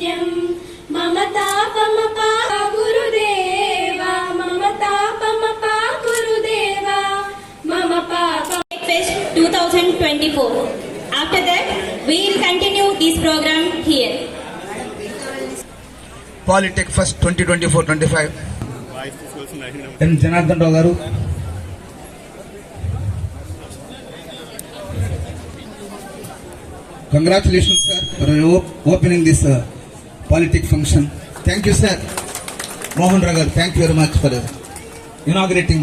నిత్యం మమతాపమపా గురుదేవా. మమతాపమపా గురుదేవా. మమ పాప. Fest 2024. After that, we will continue this program here. Polytech fest twenty twenty four twenty five N Janardhan Rao garu congratulation sir for opening polytech function thank you sir Mohan Rao garu thank you very much for inaugurating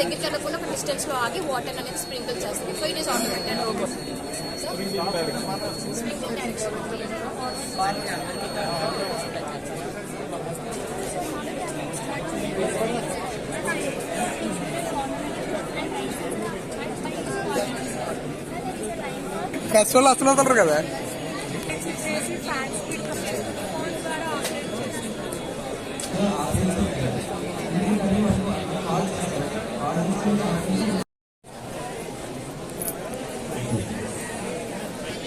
దగ్గరికి వెళ్ళకుండా ఒక డిస్టెన్స్లో ఆగి water అనేది sprinkle చేస్తుంది. So it is automated robot sprinkle direction కష్టోళ్ళు అసలు వదలరు కదా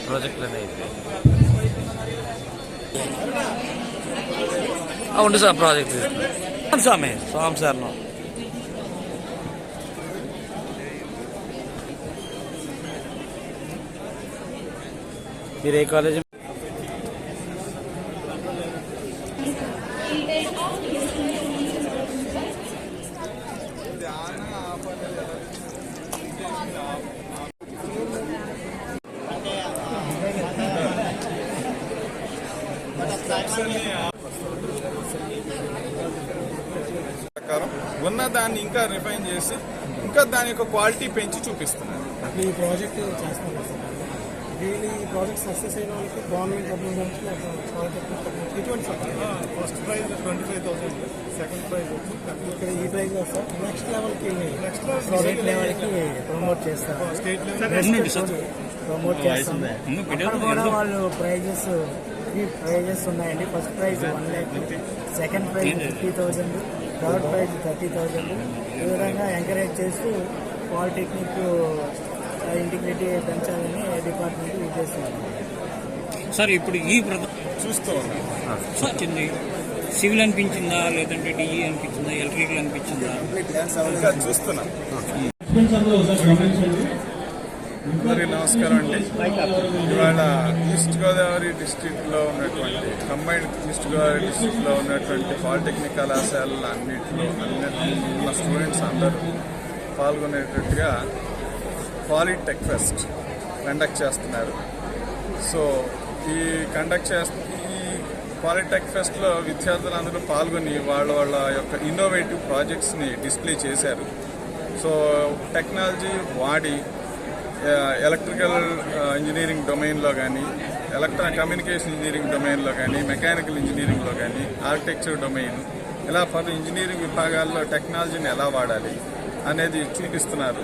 ప్రాజెక్టులు అయితే ఉండు సార్ ప్రాజెక్ట్ స్వామి స్వామి సార్ మీరు ఏ కాలేజ్ ప్రకారం ఉన్న దాన్ని ఇంకా రిఫైన్ చేసి ఇంకా దాని యొక్క క్వాలిటీ పెంచి చూపిస్తున్నారు. ఈ ప్రాజెక్ట్ వీళ్ళు ఈ ప్రాజెక్ట్ సక్సెస్ అయిన వాళ్ళకి గవర్నమెంట్ డబ్బులు నుంచి ఎటువంటి first prize twenty five thousand second prize ఇక్కడ ఈ ప్రైజ్ సార్ నెక్స్ట్ లెవెల్కి నెక్స్ట్ లెవెల్కి ప్రమోట్ చేస్తారు స్టేట్ లెవెల్ ప్రమోట్ కూడా వాళ్ళు ప్రైజెస్ త్రీ ప్రైజెస్ ఉన్నాయండి. First prize one lakh second prize fifty thousand third prize thirty thousand ఈ విధంగా ఎంకరేజ్ చేస్తూ పాలిటెక్నిక్ ఇంటిగ్రిటీ పెంచాలని డిపార్ట్మెంట్ ఉద్దేశించింది. సార్ ఇప్పుడు ఈ చూస్తూ వచ్చింది సివిల్ అనిపించిందా? లేదంటే డిఈ అనిపించిందా? ఎలక్ట్రికల్ అనిపించిందా? ఇంకా చూస్తున్నాం. అందరి నమస్కారం అండి. ఇవాళ ఈస్ట్ గోదావరి డిస్టిక్లో ఉన్నటువంటి కంబైన్డ్ ఈస్ట్ గోదావరి డిస్టిక్లో ఉన్నటువంటి పాలిటెక్నిక్ కళాశాలల అన్నింటిలో అన్నిటి ఉన్న స్టూడెంట్స్ అందరూ పాల్గొనేటట్టుగా పాలిటెక్ ఫెస్ట్ కండక్ట్ చేస్తున్నారు. సో ఈ కండక్ట్ చేస్తు ఈ పాలిటెక్ ఫెస్ట్లో విద్యార్థులందరూ పాల్గొని వాళ్ళ వాళ్ళ యొక్క ఇన్నోవేటివ్ ప్రాజెక్ట్స్ని డిస్ప్లే చేశారు. సో టెక్నాలజీ వాడి ఎలక్ట్రికల్ ఇంజనీరింగ్ డొమైన్లో కానీ ఎలక్ట్రా కమ్యూనికేషన్ ఇంజనీరింగ్ డొమైన్లో కానీ మెకానికల్ ఇంజనీరింగ్లో కానీ ఆర్కిటెక్చర్ డొమైన్ ఇలా పలు ఇంజనీరింగ్ విభాగాల్లో టెక్నాలజీని ఎలా వాడాలి అనేది చూపిస్తున్నారు.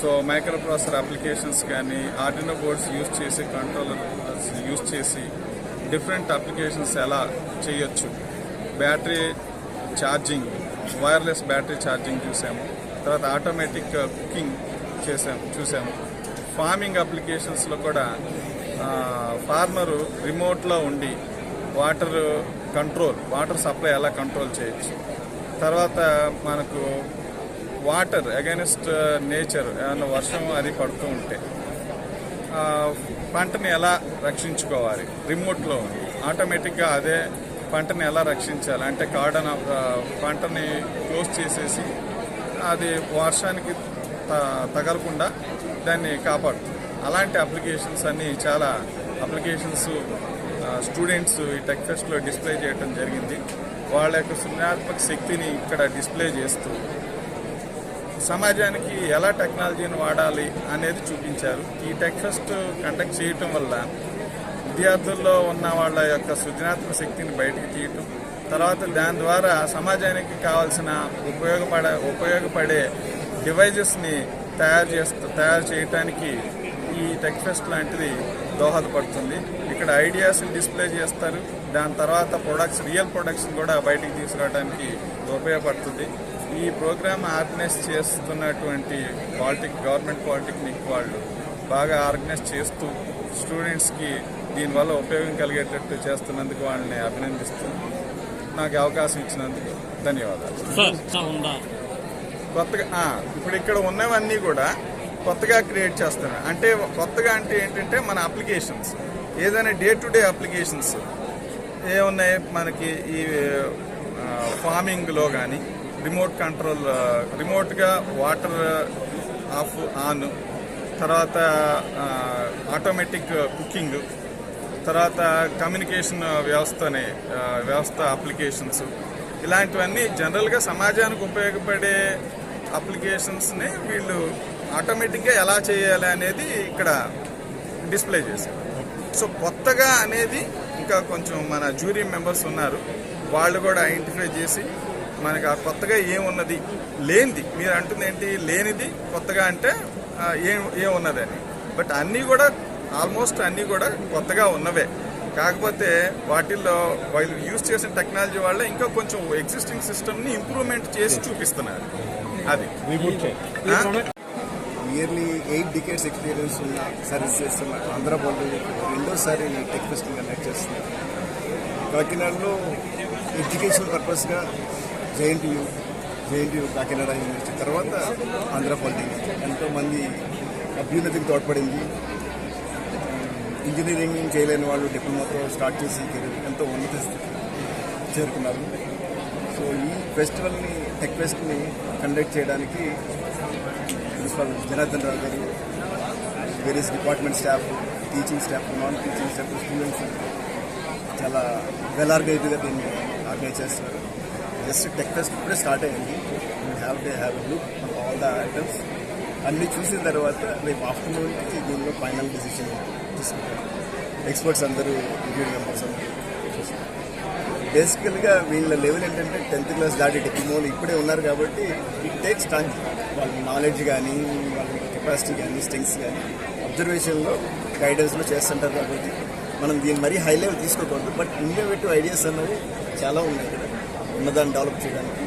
సో మైక్రో ప్రాసెసర్ అప్లికేషన్స్ కానీ ఆర్డినో బోర్డ్స్ యూజ్ చేసి కంట్రోలర్ యూజ్ చేసి డిఫరెంట్ అప్లికేషన్స్ ఎలా చేయొచ్చు. Battery charging wireless battery charging చూసాము. తర్వాత ఆటోమేటిక్ కుకింగ్ చేసాము చూసాము. ఫార్మింగ్ అప్లికేషన్స్లో కూడా ఫార్మరు రిమోట్లో ఉండి వాటర్ కంట్రోల్ వాటర్ సప్లై ఎలా కంట్రోల్ చేయొచ్చు. తర్వాత మనకు వాటర్ అగైనెస్ట్ నేచర్ ఏమైనా వర్షం అది పడుతూ ఉంటే పంటని ఎలా రక్షించుకోవాలి? రిమోట్లో ఉంది ఆటోమేటిక్గా అదే పంటని ఎలా రక్షించాలి? అంటే కార్డన్ ఆఫ్ పంటని క్లోజ్ చేసేసి అది వర్షానికి తగలకుండా దాన్ని కాపాడు. అలాంటి అప్లికేషన్స్ అన్ని చాలా అప్లికేషన్స్ స్టూడెంట్స్ ఈ టెక్ ఫెస్ట్లో డిస్ప్లే చేయడం జరిగింది. వాళ్ళ యొక్క సృజనాత్మక శక్తిని ఇక్కడ డిస్ప్లే చేస్తూ సమాజానికి ఎలా టెక్నాలజీని వాడాలి అనేది చూపించారు. ఈ టెక్ ఫెస్ట్ కండక్ట్ చేయటం వల్ల విద్యార్థుల్లో ఉన్న వాళ్ళ యొక్క సృజనాత్మక శక్తిని బయటకు తీయటం తర్వాత దాని ద్వారా సమాజానికి కావాల్సిన ఉపయోగపడే ఉపయోగపడే డివైజెస్ని తయారు చేస్తూ తయారు చేయటానికి ఈ టెక్ ఫెస్ట్ లాంటిది దోహదపడుతుంది. ఇక్కడ ఐడియాస్ని డిస్ప్లే చేస్తారు. దాని తర్వాత ప్రొడక్ట్స్ రియల్ ప్రొడక్ట్స్ కూడా బయటికి తీసుకురావడానికి ఉపయోగపడుతుంది. ఈ ప్రోగ్రామ్ ఆర్గనైజ్ చేస్తున్నటువంటి పాలిటిక్ గవర్నమెంట్ పాలిటెక్నిక్ వాళ్ళు బాగా ఆర్గనైజ్ చేస్తూ స్టూడెంట్స్కి దీనివల్ల ఉపయోగం కలిగేటట్టు చేస్తున్నందుకు వాళ్ళని అభినందిస్తూ నాకు అవకాశం ఇచ్చినందుకు ధన్యవాదాలు. కొత్తగా ఇప్పుడు ఇక్కడ ఉన్నవన్నీ కూడా కొత్తగా క్రియేట్ చేస్తున్నారు. అంటే కొత్తగా అంటే ఏంటంటే మన అప్లికేషన్స్. ఏదైనా డే టు డే అప్లికేషన్స్ ఏమున్నాయి? మనకి ఈ ఫార్మింగ్లో కానీ రిమోట్ కంట్రోల్ రిమోట్గా వాటర్ ఆఫ్ ఆన్ తర్వాత ఆటోమేటిక్ కుకింగ్ తర్వాత కమ్యూనికేషన్ వ్యవస్థ అనే వ్యవస్థ అప్లికేషన్స్ ఇలాంటివన్నీ జనరల్గా సమాజానికి ఉపయోగపడే అప్లికేషన్స్ని వీళ్ళు ఆటోమేటిక్గా ఎలా చేయాలి అనేది ఇక్కడ డిస్ప్లే చేశారు. సో కొత్తగా అనేది ఇంకా కొంచెం మన జ్యూరీ మెంబర్స్ ఉన్నారు. వాళ్ళు కూడా ఐడెంటిఫై చేసి మనకి ఆ కొత్తగా ఏమున్నది లేనిది మీరు అంటుంది ఏంటి లేనిది కొత్తగా అంటే ఏం ఏం ఏమున్నదని బట్ అన్నీ కూడా ఆల్మోస్ట్ అన్నీ కూడా కొత్తగా ఉన్నవే. కాకపోతే వాటిల్లో వాళ్ళు యూజ్ చేసిన టెక్నాలజీ వల్ల ఇంకా కొంచెం ఎగ్జిస్టింగ్ సిస్టమ్ని ఇంప్రూవ్మెంట్ చేసి చూపిస్తున్నారు. అది. ఆ? నియర్లీ ఎయిట్ డికేట్స్ ఎక్స్పీరియన్స్ ఉన్న సర్వీస్ చేస్తున్న ఆంధ్ర బాండ్ రెండోసారి టెక్ ఫెస్ట్ కండక్ట్ చేస్తున్నారు. కాకినాడలో ఎడ్యుకేషన్ పర్పస్గా జేఎన్టీయూ జేఎన్టీయూ కాకినాడ యూనివర్సిటీ తర్వాత ఆంధ్ర పాలిటెక్నిక్ ఎంతోమంది అభ్యున్నతికి తోడ్పడింది. ఇంజనీరింగ్ చేయలేని వాళ్ళు డిప్లొమాతో స్టార్ట్ చేసి కెరీర్ ఎంతో ఉన్నత చేరుకున్నారు. సో ఈ ఫెస్టివల్ని టెక్ ఫెస్ట్ని కండక్ట్ చేయడానికి principal Janardhan Rao garu various department staff teaching staff non teaching staff students చాలా వెల్ ఆర్గనైజ్డ్గా దీన్ని ఆర్గనైజ్ చేస్తున్నారు. జస్ట్ టెక్ ఫెస్ట్ ఇప్పుడే స్టార్ట్ అయింది. You have to have look all the items అన్నీ చూసిన తర్వాత రేపు ఆఫ్టర్నూన్కి దీనిలో ఫైనల్ డిసిషన్. తీసుకుంటారు. ఎక్స్పర్ట్స్ అందరూ ఇంక్లూడింగ్ మెంబర్స్ అందరూ బేసికల్గా వీళ్ళ లెవెల్ ఏంటంటే టెన్త్ క్లాస్ దాటి డిప్లొమాలు ఇప్పుడే ఉన్నారు కాబట్టి ఇట్ టేక్స్ టైం వాళ్ళ నాలెడ్జ్ కానీ వాళ్ళ కెపాసిటీ కానీ స్ట్రెంగ్స్ కానీ అబ్జర్వేషన్లో గైడెన్స్లో చేస్తుంటారు కాబట్టి మనం దీన్ని మరీ హై లెవెల్ తీసుకోకూడదు. బట్ ఇన్నోవేటివ్ ఐడియాస్ అన్నవి చాలా ఉన్నాయి ఇక్కడ. ఉన్నదాన్ని డెవలప్ చేయడానికి.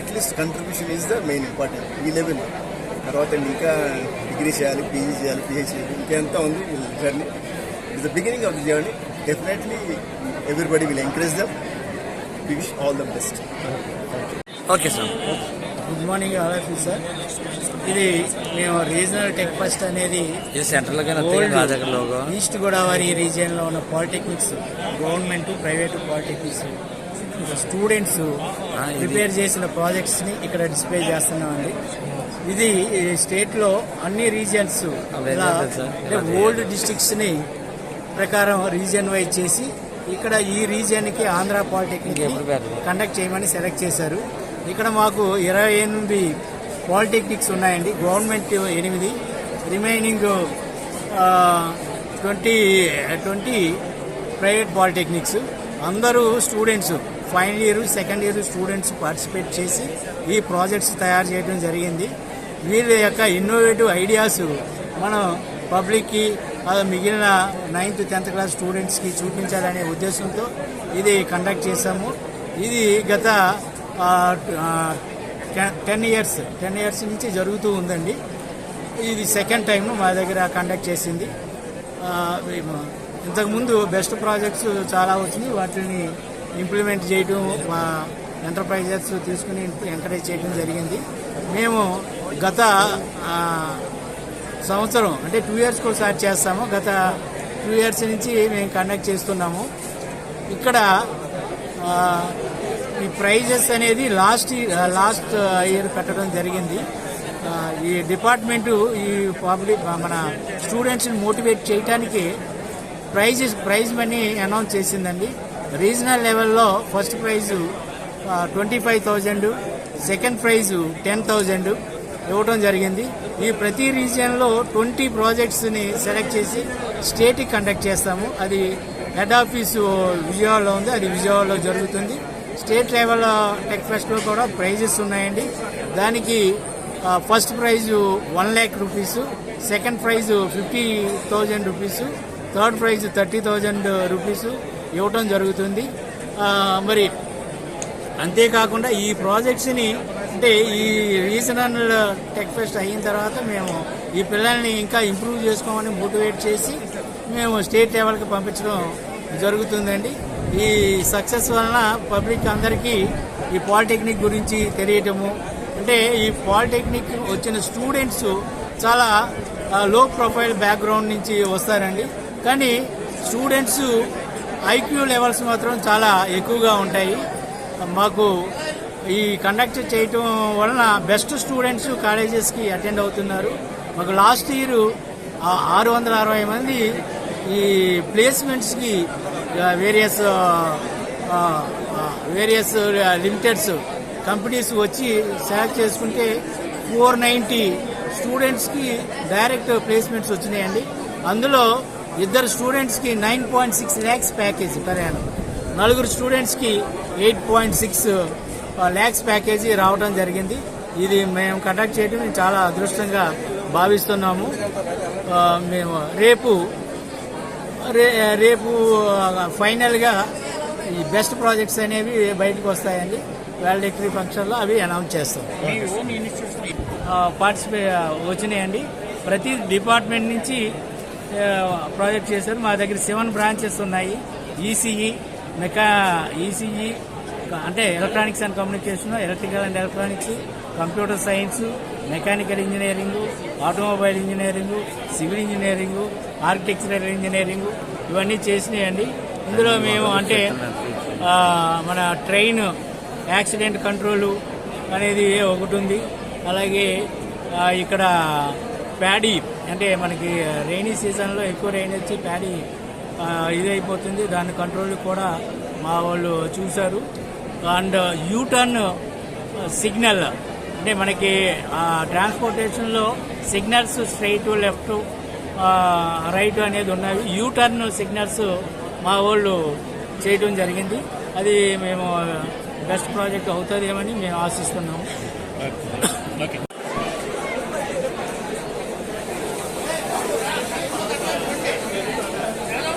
At least contribution is the main important ఈ లెవెల్ తర్వాత ఇంకా డిగ్రీ చేయాలి పీజీ చేయాలి పిహెచ్డీ ఇంకెంత ఉంది journey it the beginning of the journey definitely everybody will encourage them we wish all the best okay sir good morning all of you sir ఇది మేము regional tech fest అనేది east Godavari రీజియన్లో ఉన్న polytechnics government private polytechnics students prepare చేసిన ప్రాజెక్ట్స్ని ఇక్కడ display చేస్తున్నామండి. ఇది స్టేట్లో అన్ని రీజియన్స్ ఓల్డ్ డిస్ట్రిక్ట్స్ని ప్రకారం రీజియన్ వైజ్ చేసి ఇక్కడ ఈ రీజియన్కి ఆంధ్ర పాలిటెక్నిక్. కండక్ట్ చేయమని సెలెక్ట్ చేశారు. ఇక్కడ మాకు ఇరవై ఎనిమిది పాలిటెక్నిక్స్ ఉన్నాయండి. గవర్నమెంట్ ఎనిమిది. Remaining twenty twenty private polytechnics. అందరూ students final year second year students participate చేసి ఈ ప్రాజెక్ట్స్ తయారు చేయడం జరిగింది. వీళ్ళ యొక్క ఇన్నోవేటివ్ ఐడియాస్ మనం పబ్లిక్కి అలా మిగిలిన నైన్త్ టెన్త్ క్లాస్ స్టూడెంట్స్కి చూపించాలనే ఉద్దేశంతో ఇది కండక్ట్ చేశాము. ఇది గత టెన్ ఇయర్స్ టెన్ ఇయర్స్ నుంచి జరుగుతూ ఉందండి. ఇది సెకండ్ టైం మా దగ్గర కండక్ట్ చేసింది. ఇంతకుముందు బెస్ట్ ప్రాజెక్ట్స్ చాలా వచ్చినాయి. వాటిని ఇంప్లిమెంట్ చేయడం మా ఎంటర్ప్రైజెస్ తీసుకుని ఎంకరేజ్ చేయడం జరిగింది. మేము గత సంవత్సరం అంటే టూ ఇయర్స్కి ఒకసారి చేస్తాము. గత టూ ఇయర్స్ నుంచి మేము కండక్ట్ చేస్తున్నాము. ఇక్కడ ఈ ప్రైజెస్ అనేది లాస్ట్ లాస్ట్ ఇయర్ పెట్టడం జరిగింది. ఈ డిపార్ట్మెంటు ఈ పబ్లిక్ మన స్టూడెంట్స్ని మోటివేట్ చేయడానికి ప్రైజెస్ ప్రైజ్ మనీ అనౌన్స్ చేసిందండి. రీజనల్ లెవెల్లో first prize twenty five thousand second prize ten thousand ఇవ్వడం జరిగింది. ఈ ప్రతి రీజియన్లో ట్వంటీ ప్రాజెక్ట్స్ని సెలెక్ట్ చేసి స్టేట్కి కండక్ట్ చేస్తాము. అది హెడ్ ఆఫీసు విజయవాడలో ఉంది. అది విజయవాడలో జరుగుతుంది. స్టేట్ లెవెల్ టెక్ ఫెస్ట్లో కూడా ప్రైజెస్ ఉన్నాయండి. దానికి first prize one lakh rupees second prize fifty thousand rupees third prize thirty thousand rupees ఇవ్వటం జరుగుతుంది. Uh, మరి అంతేకాకుండా ఈ ప్రాజెక్ట్స్ని అంటే ఈ రీజనల్ టెక్ ఫెస్ట్ అయిన తర్వాత మేము ఈ పిల్లల్ని ఇంకా ఇంప్రూవ్ చేసుకోమని మోటివేట్ చేసి మేము స్టేట్ లెవెల్కి పంపించడం జరుగుతుందండి. ఈ సక్సెస్ వలన పబ్లిక్ అందరికీ ఈ పాలిటెక్నిక్ గురించి తెలియటము అంటే ఈ పాలిటెక్నిక్ వచ్చిన స్టూడెంట్స్ చాలా లో ప్రొఫైల్ బ్యాక్గ్రౌండ్ నుంచి వస్తారండి. కానీ స్టూడెంట్స్ ఐక్యూ లెవెల్స్ మాత్రం చాలా ఎక్కువగా ఉంటాయి. మాకు ఈ కండక్ట్ చేయటం వలన బెస్ట్ స్టూడెంట్స్ కాలేజెస్కి అటెండ్ అవుతున్నారు. మాకు లాస్ట్ ఇయర్ ఆరు వందల అరవై మంది ఈ ప్లేస్మెంట్స్కి వేరియస్ వేరియస్ లిమిటెడ్స్ కంపెనీస్ వచ్చి సెలెక్ట్ చేసుకుంటే ఫోర్ నైంటీ స్టూడెంట్స్కి డైరెక్ట్ ప్లేస్మెంట్స్ వచ్చినాయండి. అందులో ఇద్దరు స్టూడెంట్స్కి nine point six lakhs package పర్యాణం నలుగురు స్టూడెంట్స్కి eight point six lakhs package రావడం జరిగింది. ఇది మేము కండక్ట్ చేయడం చాలా అదృష్టంగా భావిస్తున్నాము. మేము రేపు రే రేపు ఫైనల్గా ఈ బెస్ట్ ప్రాజెక్ట్స్ అనేవి బయటకు వస్తాయండి. వాలిడేటరీ ఫంక్షన్లో అవి అనౌన్స్ చేస్తాం. పార్టిసిపే వచ్చినాయండి. ప్రతి డిపార్ట్మెంట్ నుంచి ప్రాజెక్ట్ చేశారు. మా దగ్గర సెవెన్ బ్రాంచెస్ ఉన్నాయి. ఈసీఈ మెకా ఈసీఈ అంటే electronics and communication electrical and electronics computer science mechanical engineering automobile engineering civil engineering architectural engineering ఇవన్నీ చేసినాయండి. ఇందులో మేము అంటే మన ట్రైన్ యాక్సిడెంట్ కంట్రోలు అనేది ఒకటి ఉంది. అలాగే ఇక్కడ ప్యాడీ అంటే మనకి రైనీ సీజన్లో ఎక్కువ రైన్ వచ్చి ప్యాడీ ఇదైపోతుంది. దాని కంట్రోల్ కూడా మా వాళ్ళు చూశారు. అండ్ యూటర్న్ సిగ్నల్ అంటే మనకి ట్రాన్స్పోర్టేషన్లో సిగ్నల్స్ స్ట్రైట్ లెఫ్ట్ రైట్ అనేది ఉన్నాయి. యూటర్న్ సిగ్నల్స్ మా వాళ్ళు చేయడం జరిగింది. అది మేము బెస్ట్ ప్రాజెక్ట్ అవుతుందేమని మేము ఆశిస్తున్నాము. ఓకే.